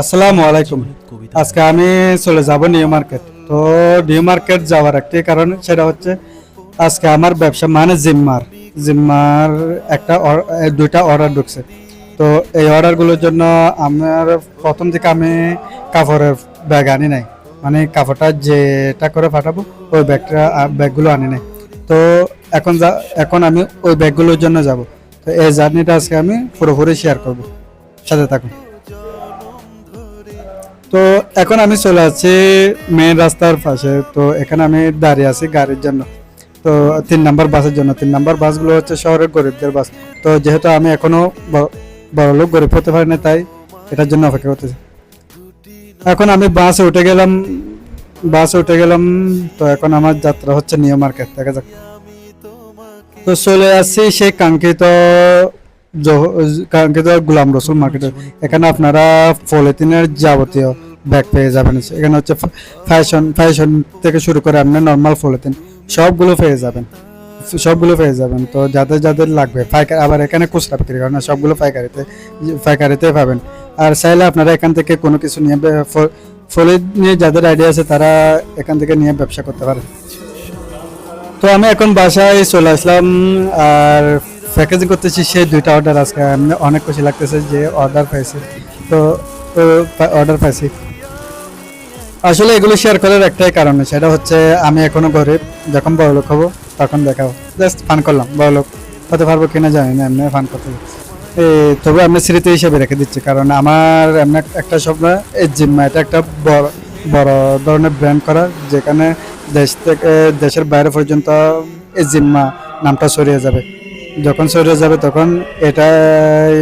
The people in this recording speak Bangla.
আসসালামু আলাইকুম। আজকে আমি চলে যাব নিউ মার্কেট। তো নিউ মার্কেট যাওয়ার একটি কারণ সেটা হচ্ছে, আজকে আমার ব্যবসা মানে জিম্মার। জিম্মার একটা দুইটা অর্ডার ঢুকছে। তো এই অর্ডারগুলোর জন্য আমার প্রথম থেকে আমি কাপড়ের ব্যাগ আনি নাই। মানে কাপড়টা যেটা করে পাঠাবো ওই ব্যাগটা ব্যাগগুলো আনি নাই। তো এখন যা, এখন আমি ওই ব্যাগগুলোর জন্য যাব। তো এই জার্নিটা আজকে আমি পুরোপুরি শেয়ার করব। সাথে থাকুন। তো এখন আমি চলে আছি মেন রাস্তার পাশে। তো এখানে আমি দাঁড়িয়ে আছি গাড়ির জন্য। তো তিন নাম্বার বাসের জন্য। তিন নাম্বার বাসগুলো হচ্ছে শহরের গরিবদের বাস। তো যেহেতু আমি এখনও বড় লোক, গরিব হতে পারি না তাই এটার জন্য অপেক্ষা করতেছি। এখন আমি বাসে উঠে গেলাম। বাসে উঠে গেলাম। তো এখন আমার যাত্রা হচ্ছে নিউ মার্কেট। দেখা যাক। তো চলে আসছি সেই কাঙ্ক্ষিত গুলাম রসুল মার্কেটে এখানে আপনারা পলিথিনের যাবতীয় ব্যাগ পেয়ে যাবেন। এখানে হচ্ছে ফ্যাশন ফ্যাশন থেকে শুরু করে আপনার নর্মাল পলিথিন, সবগুলো পেয়ে যাবেন। সবগুলো পেয়ে যাবেন। তো যাদের যাদের লাগবে পাইকারি আবার এখানে খুচরা বিক্রি করেন না, সবগুলো পাইকারিতে পাইকারিতে পাবেন। আর চাইলে আপনারা এখান থেকে কোনো কিছু নিয়ে ফলে নিয়ে যাদের আইডিয়া আছে তারা এখান থেকে নিয়ে ব্যবসা করতে পারেন তো আমি এখন বাসায় চলে আসলাম, আর প্যাকেজিং করতেছি, সেই দুইটা অর্ডার আজকে আমি অনেক খুশি লাগতেছে যে অর্ডার পাইছি। তো তো অর্ডার পাইছি। আসলে এগুলো শেয়ার করার একটাই কারণ সেটা হচ্ছে আমি এখনও গরিব, যখন বড় লোক হব, তখন দেখাবো। জাস্ট ফান করলাম, বড় লোক হতে পারব কিনা জানি না, এমনি ফান করতে তবে আমি স্মৃতি হিসেবে রেখে দিচ্ছি, কারণ আমার এমনি একটা স্বপ্ন, এই জিম্মা, এটা একটা বড় বড় ধরনের ব্র্যান্ড করা, যেখানে দেশ থেকে, দেশের বাইরে পর্যন্ত এই জিম্মা নামটা ছড়িয়ে যাবে। যখন ছড়িয়ে যাবে তখন এটাই